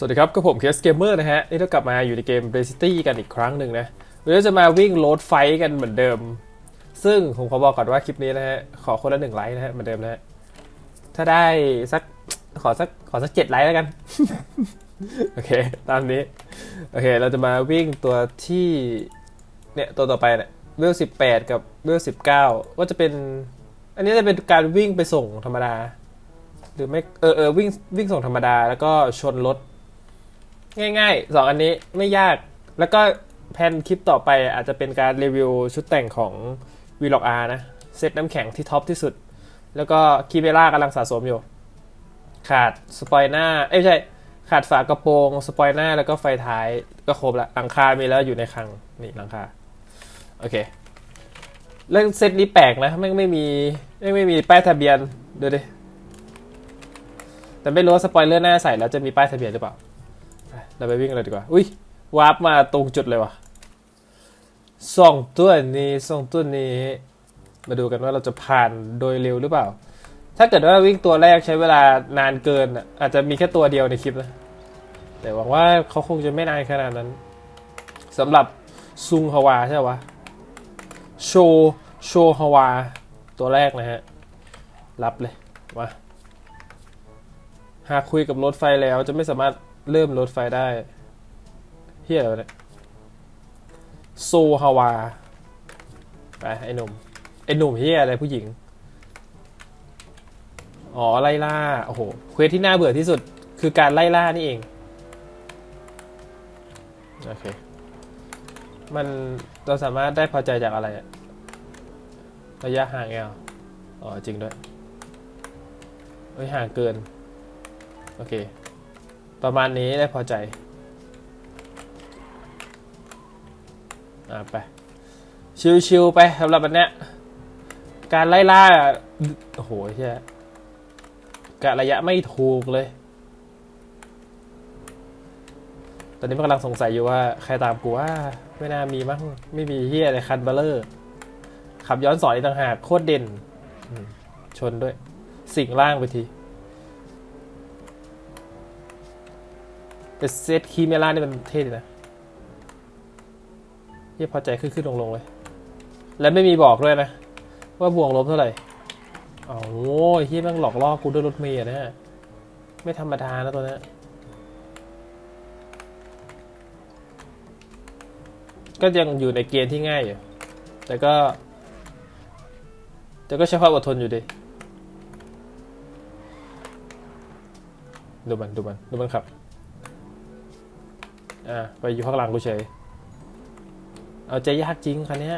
สวัสดีครับก็ผมเคสเกมเมอร์นะฮะ นี่เรากลับมาอยู่ในเกม b r a c i t y กันอีกครั้งหนึ่งนะวันนี้จะมาวิ่งโรดไฟกันเหมือนเดิม ซึ่งผมขอบอกก่อนว่าคลิปนี้นะฮะ ขอคนละหนึ่งไลค์นะฮะ เหมือนเดิมนะฮะ ถ้าได้สักขอสักขอสักเจ็ดไลค์แล้วกัน โอเค ตามนี้ โอเค เราจะมาวิ่งตัวที่ เนี่ยตัวต่อไปเนี่ยเวลสิบแปดกับเวลสิบเก้าว่าจะเป็น อันนี้จะเป็นการวิ่งไปส่งธรรมดา หรือไม่เออเออวิ่งวิ่งส่งธรรมดาแล้วก็ชนรถ ง่ายๆสองอันนี้ไม่ยาก แล้วก็แพนคลิปต่อไปอาจจะเป็นการรีวิวชุดแต่งของ v l o g R นะ เซตน้ำแข็งที่ท็อปที่สุด แล้วก็คีเบล่ากำลังสะสมอยู่ ขาดสปอยหน้า เอ้ยไม่ใช่ ขาดฝากระโปรงสปอยหน้าแล้วก็ไฟท้ายก็ครบละหลังคา มีแล้วอยู่ในคลัง นี่หลังคา โอเคเรื่องเซตนี้แปลกนะไม่ไม่มีไม่ไม่มีป้ายทะเบียนดูดิแต่ไม่รู้ว่าสปอยเลอร์หน้าใส่แล้วจะมีป้ายทะเบียนหรือเปล่า เราไปวิ่งเลยดีกว่า อุ้ยวาร์ปมาตรงจุดเลยว่ะสองตัวนี้สองตัวนี้ มาดูกันว่าเราจะผ่านโดยเร็วหรือเปล่า ถ้าเกิดว่าวิ่งตัวแรกใช้เวลานานเกินอะอาจจะมีแค่ตัวเดียวในคลิปนะ แต่หวังว่าเขาคงจะไม่นานขนาดนั้นสำหรับซุงฮวาใช่ปะโชโชฮวา ตัวแรกนะฮะ รับเลย มา หากคุยกับรถไฟแล้วจะไม่สามารถ เริ่มรถไฟได้เฮียอะไรเนี่ยโซฮาวา ไป ไอ้หนุ่ม ไอ้หนุ่มเฮียอะไรผู้หญิง อ๋อ ไล่ล่า โอ้โห เควสที่น่าเบื่อที่สุดคือการไล่ล่านี่เอง โอเค มันเราสามารถได้พอใจจากอะไรอะระยะห่างไงอะอ๋อ จริงด้วยเฮ้ยห่างเกิน โอเค ประมาณนี้ได้พอใจ อ่าไป ชิวๆไปสำหรับอันเนี้ย การไล่ล่า โอ้โหเฮียกะระยะไม่ถูกเลย ตอนนี้มันกำลังสงสัยอยู่ว่า ใครตามกูว่า ไม่น่ามีมั้ง ไม่มีเฮียอะไรคันเบลเลอร์ ขับย้อนสอนอีกต่างหากโคตรเด่น ชนด้วย สิ่งล่างไปที แต่เซตคีเมล่านี่มันเท่ดีนะเยี่ยพอใจขึ้นขึ้นลงลงเลย และไม่มีบอกด้วยนะ ว่าบวกลบเท่าไหร่อ๋อโอ้ยเฮียแม่งหลอกล่อกูด้วยรถเมย์อะนะฮะไม่ธรรมดานะตัวนี้ก็ยังอยู่ในเกณฑ์ที่ง่ายอยู่ แต่ก็ แต่ก็ใช้ความอดทนอยู่ดีดูมันดูมันดูมันขับ อ่าไปอยู่ข้างหลังกูเฉย เอาใจยากจริงคันนี้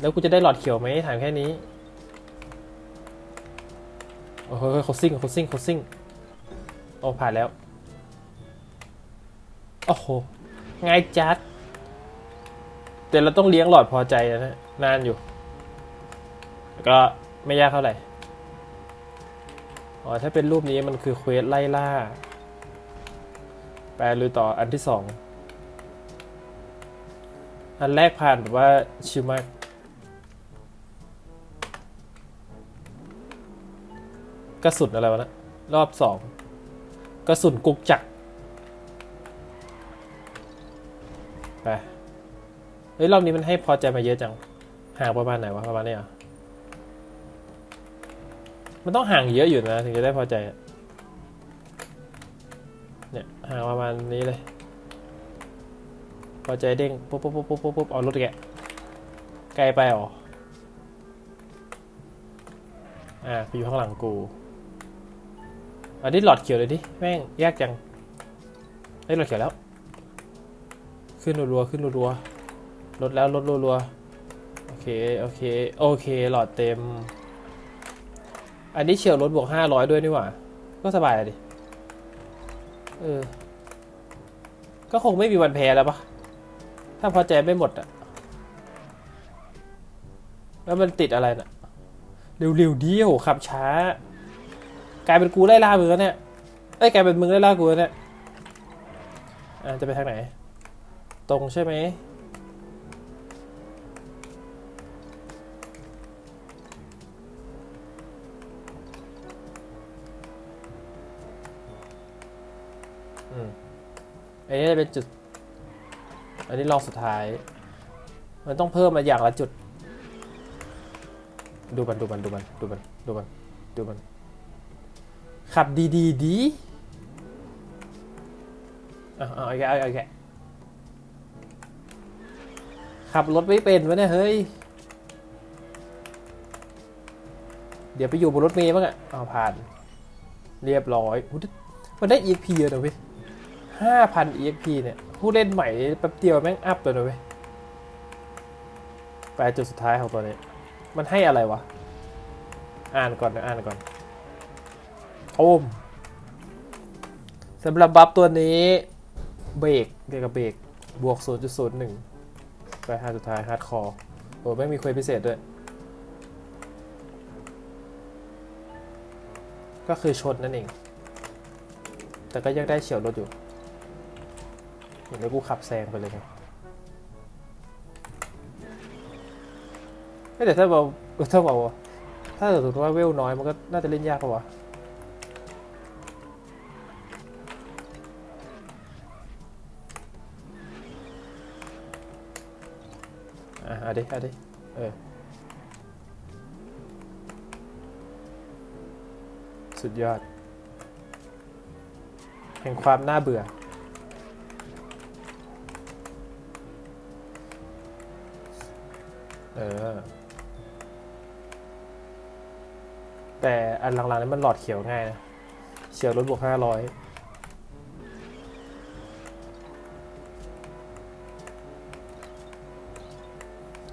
แล้วกูจะได้หลอดเขียวไหมถามแค่นี้โอ้โหเขาซิ่งเขาซิ่งเขาซิ่งโอ้ผ่านแล้ว โอ้โห ง่ายจัด แต่เราต้องเลี้ยงหลอดพอใจนะ นานอยู่ ก็ไม่ยากเท่าไหร่ อ๋อ ถ้าเป็นรูปนี้มันคือเควสไล่ล่า แปลลุยต่ออันที่สองอันแรกผ่านแบบว่าชิวมากกระสุนอะไรวะนะรอบสองกระสุนกุกจักรไปเฮ้ยรอบนี้มันให้พอใจมาเยอะจังห่างประมาณไหนวะประมาณนี้อะมันต้องห่างเยอะอยู่นะ ถึงจะได้พอใจอะเนี่ย หาประมาณนี้เลย พอใจเด้งปุ๊บปุ๊บปุ๊บปุ๊บปุ๊บปุ๊บเอารถแกะไกลไปหรอ อ่าไปอยู่ข้างหลังกูอันนี้หลอดเขียวเลยดิ แม่งแยกจังเฮ้หลอดเขียวแล้ว ขึ้นรัวๆขึ้นรัวๆลดแล้วลดรัวๆโอเค โอเค โอเค หลอดเต็ม อันนี้เฉียวรถบวกห้าร้อยด้วยนี่หว่า ก็สบายดิ เออ ก็คงไม่มีวันแพ้แล้วปะถ้าพอใจไม่หมดอะแล้วมันติดอะไรน่ะ เร็วๆดิโหขับช้า กลายเป็นกูไล่ล่ามึงแล้วเนี่ยเอ้ยกลายเป็นมึงไล่ล่ากูแล้วเนี่ยอ่าจะไปทางไหน ตรงใช่ไหมอืม อันนี้จะเป็นจุด อันนี้ลองสุดท้าย มันต้องเพิ่มมาอย่างละจุด ดูมันดูมันดูมันดูมันดูมันดูมัน ขับดีดีดีเอาเอาเอาอีกแล้วเอาอีกแล้วขับรถไม่เป็นวะเนี่ยเฮ้ย เดี๋ยวไปอยู่บนรถเมล์บ้างอะเอาผ่าน เรียบร้อยมันได้ EP เยอะนะเว้ย ห้าพัน EXP เนี่ย ผู้เล่นใหม่แป๊บเดียวแม่งอัพเลยนะเว้ยไปจุดสุดท้ายของตัวนี้ มันให้อะไรวะ อ่านก่อนนะอ่านก่อนโอมสำหรับบัฟตัวนี้เบรกเกี่ยวกับเบรกบวก 0.01 ไปหาสุดท้ายฮาร์ดคอร์โอ้ไม่มีเควสพิเศษด้วย ก็คือชนนั่นเอง แต่ก็ยังได้เฉียวรถอยู่ เห็นไหมกูขับแซงไปเลยไงเฮ้ยแต่ถ้าเราถ้าเราถ้าสมมติว่าเวลน้อยมันก็น่าจะเล่นยากปะวะอะเอาดิเอาดิเออ สุดยอด แห่งความน่าเบื่อ ออ แต่อันหลังๆนี้มันหลอดเขียวง่ายนะเฉียวรถบวกห้าร้อย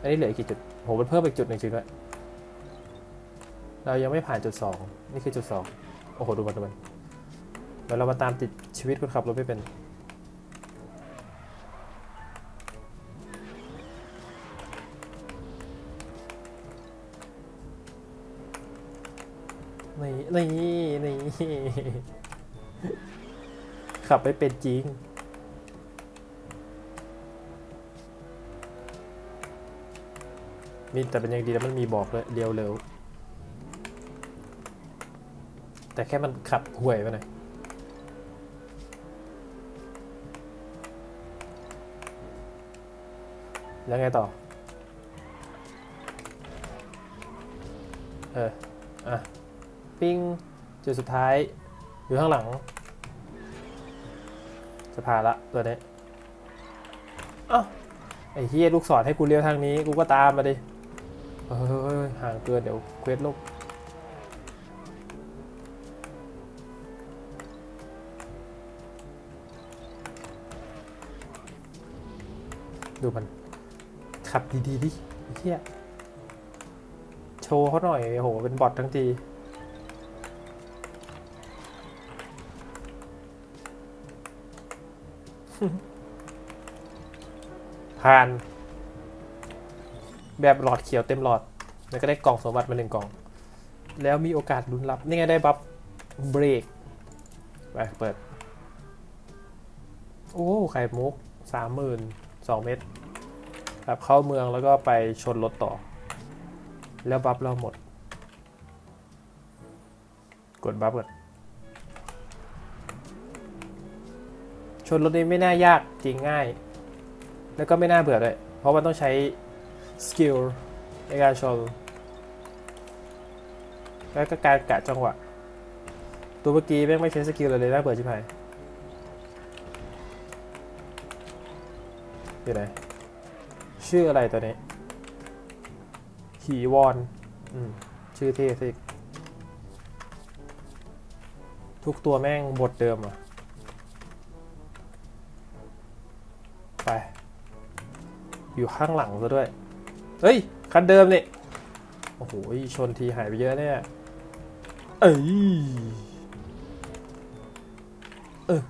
อันนี้เหลืออีกกี่จุดโหมันเพิ่มอีกจุดหนึ่งจริงด้วยเรายังไม่ผ่านจุดสองนี่คือจุดสองโอ้โห ดูมันดูมันเดี๋ยวเรามาตามติดชีวิตคนขับรถไม่เป็น นี่นี่นี่ขับไม่เป็นจริง มีแต่เป็นอย่างดีแล้วมันมีบอกเลยเร็วเร็ว แต่แค่มันขับห่วยไปหน่อยแล้วไงต่อ เออ อะ ปิ้งจุดสุดท้าย อยู่ข้างหลัง จะผ่านละตัวนี้เอ้าไอ้เฮียลูกศรให้กูเลี้ยวทางนี้ กูก็ตามมาดิเฮ้ยห่างเกินเดี๋ยวเควสลบดูมัน ขับดีๆดิเฮียโชว์เขาหน่อยโอ้โห เป็นบอททั้งที ผ่าน แบบหลอดเขียวเต็มหลอด แล้วก็ได้กล่องสมบัติมาหนึ่งกล่อง แล้วมีโอกาสลุ้นรับ นี่ไงได้บัฟเบรกไปเปิด โอ้ ไข่มุกสามหมื่นสองเม็ดครับเข้าเมืองแล้วก็ไปชนรถต่อ แล้วบัฟเราหมด กดบัฟก่อน ชนรถนี้ไม่น่ายากจริงง่าย แล้วก็ไม่น่าเบื่อด้วย เพราะมันต้องใช้สกิลในการชน แล้วก็การกะจังหวะ ตัวเมื่อกี้แม่งไม่ใช้สกิลเลยเลยน่าเบื่อชิบหายอยู่ไหนชื่ออะไรตัวนี้หีวอนอืมชื่อเท่สิทุกตัวแม่งบทเดิมอะ อยู่ข้างหลังซะด้วย เฮ้ย คันเดิมนี่ โอ้โห ชนทีหายไปเยอะเนี่ย เอ้ย เออ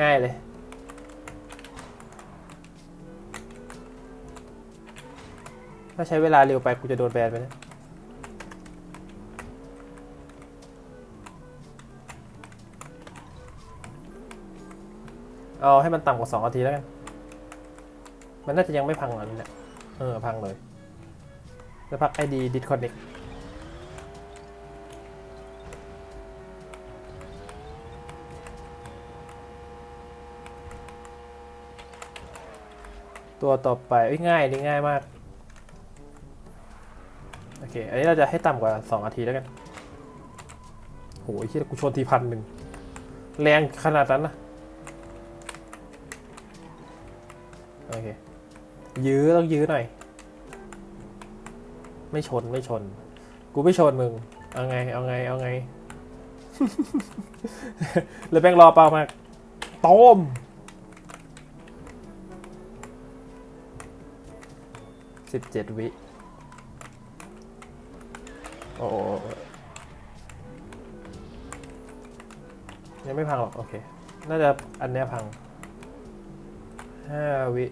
ง่ายเลย ถ้าใช้เวลาเร็วไปกูจะโดนแบนไปนี่ยเอาให้มันต่ำกว่าสองนาทีแล้วกัน มันน่าจะยังไม่พังหรอกนี่แหละเออ พังเลยแล้วพักไอดีดิสคอนเน็กตัวต่อไปง่ายนี่ง่ายมาก โอเค อันนี้เราจะให้ต่ำกว่า2อาทีแล้วกันโหไอ้เหี้ยกูชนทีพันหนึ่ง แรงขนาดนั้นนะ โอเค ยื้อต้องยื้อหน่อย ไม่ชนไม่ชน กูไม่ชนมึง เอาไง เอาไง เอาไงเลยแม่งรอเปล่ามากต้มสิบเจ็ดวิ โอ้ยังไม่พังหรอก โอเค น่าจะอันเนี้ยพังห้าวิ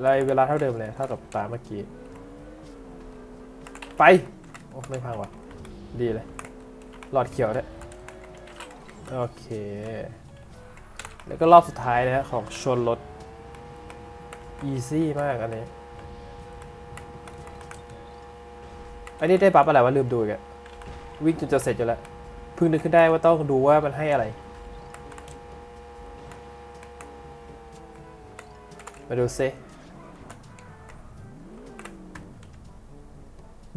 ไรเวลาเท่าเดิมเลยเท่ากับตาเมื่อกี้ ไป โอ้ ไม่พังว่ะ ดีเลย หลอดเขียวด้วยโอเค แล้วก็รอบสุดท้ายนะฮะของชนรถ easy มากอันนี้ อันนี้ได้บัฟอะไรวะ ลืมดูอีกอะวิ่งจนจะเสร็จอยู่แล้วเพิ่งนึกขึ้นได้ว่าต้องดูว่ามันให้อะไรมาดูซิ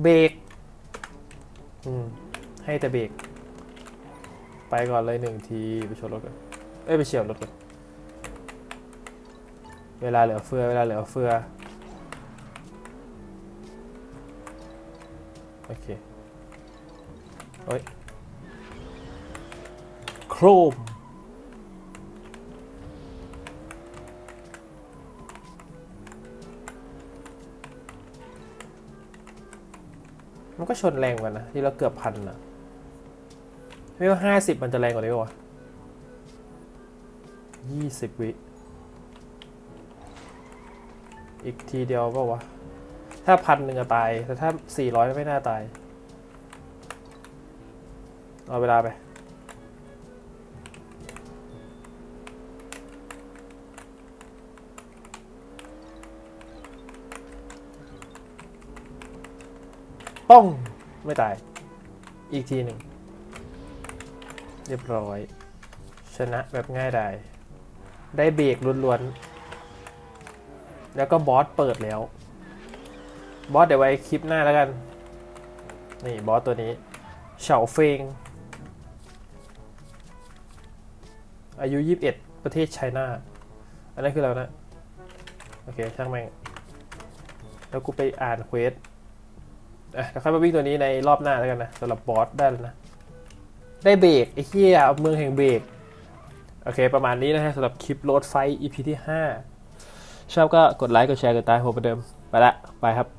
เบรกอืมให้แต่เบรกไปก่อนเลยหนึ่งทีไปชนรถกันเอ้ยไปเฉียวรถกันเวลาเหลือเฟือเวลาเหลือเฟือโอเคโอ้ยโครม มันก็ชนแรงกว่านะ ที่เราเกือบพันนะไม่ว่าห้าสิบมันจะแรงกว่านี้ปะวะยี่สิบวิ อีกทีเดียวเปล่าวะ ถ้าพันหนึ่งอะตาย แต่ถ้าสี่ร้อยไม่น่าตาย เอาเวลาไป ป้อง ไม่ตาย อีกทีหนึ่ง เรียบร้อย ชนะแบบง่ายดายได้เบรกล้วนๆ แล้วก็บอสเปิดแล้ว บอสเดี๋ยวไว้คลิปหน้าแล้วกัน นี่บอสตัวนี้ เฉาเฟง อายุ 21 ประเทศไชน่า อันนั้นคืออะไรนะ โอเค ช่างแม่ง แล้วกูไปอ่านเควส อะเดี๋ยวค่อยมาวิ่งตัวนี้ในรอบหน้าแล้วกันนะสำหรับบอสได้แล้วนะ ได้เบรกไอ้เหี้ยเมืองแห่งเบรกโอเค ประมาณนี้นะฮะสำหรับคลิปโรดไฟ EP ที่ 5 ชอบก็กดไลค์ กดแชร์ กดตามผมเหมือนเดิม ไปละ ไปครับ